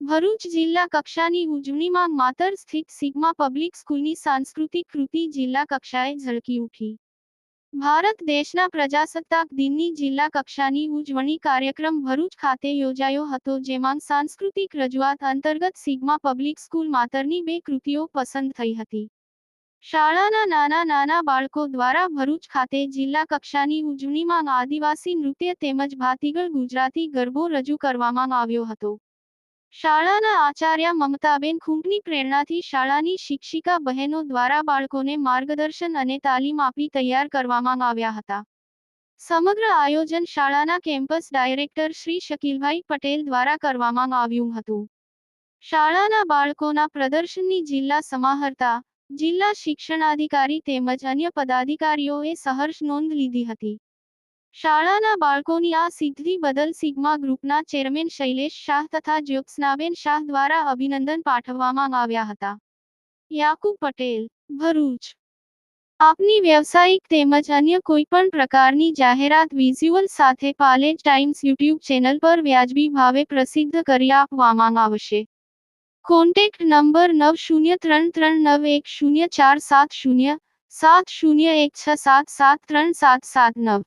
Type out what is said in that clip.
ભરૂચ જિલ્લા કક્ષાની ઉજવણીમાં માતર સ્થિત સિગ્મા પબ્લિક સ્કૂલની સાંસ્કૃતિક કૃતિ જિલ્લા કક્ષાએ ઝળકી ઉઠી. ભારત દેશના પ્રજાસત્તાક દિનની જિલ્લા કક્ષાની ઉજવણી કાર્યક્રમ ભરૂચ ખાતે યોજાયો હતો, જેમાં સાંસ્કૃતિક રજૂઆત અંતર્ગત સિગ્મા પબ્લિક સ્કૂલ માતરની બે કૃતિઓ પસંદ થઈ હતી. શાળાના નાના નાના બાળકો દ્વારા ભરૂચ ખાતે જિલ્લા કક્ષાની ઉજવણીમાં આદિવાસી નૃત્ય તેમજ ભાતીગળ ગુજરાતી ગરબો રજૂ કરવામાં આવ્યો હતો. શાળાના આચાર્ય મમતાબેન ખૂંટની પ્રેરણાથી શાળાની શિક્ષિકા બહેનો દ્વારા બાળકોને માર્ગદર્શન અને તાલીમ આપી તૈયાર કરવામાં આવ્યા હતા. સમગ્ર આયોજન શાળાના કેમ્પસ ડાયરેક્ટર શ્રી શકીલભાઈ પટેલ દ્વારા કરવામાં આવ્યું હતું. શાળાના બાળકોના પ્રદર્શનની જિલ્લા સમાહર્તા, જિલ્લા શિક્ષણાધિકારી તેમજ અન્ય પદાધિકારીઓએ સહર્ષ નોંધ લીધી હતી. શાળાના બાળકોની આ સિદ્ધિ બદલ સિગ્મા ગ્રુપના ચેરમેન શૈલેષ શાહ તથા જ્યોત્સનાબેન શાહ દ્વારા અભિનંદન પાઠવવામાં આવ્યા હતા. યાકુબ પટેલ, ભરૂચ. આપની વ્યવસાયિક તેમજ અન્ય કોઈપણ પ્રકારની જાહેરાત વિઝ્યુઅલ સાથે પાલેજ ટાઈમ્સ યુટ્યુબ ચેનલ પર વ્યાજબી ભાવે પ્રસિદ્ધ કરી આપવામાં આવશે. કોન્ટેક્ટ નંબર નવ શૂન્ય ત્રણ ત્રણ નવ એક શૂન્ય ચાર સાત શૂન્ય સાત શૂન્ય એક છ સાત સાત ત્રણ સાત સાત નવ.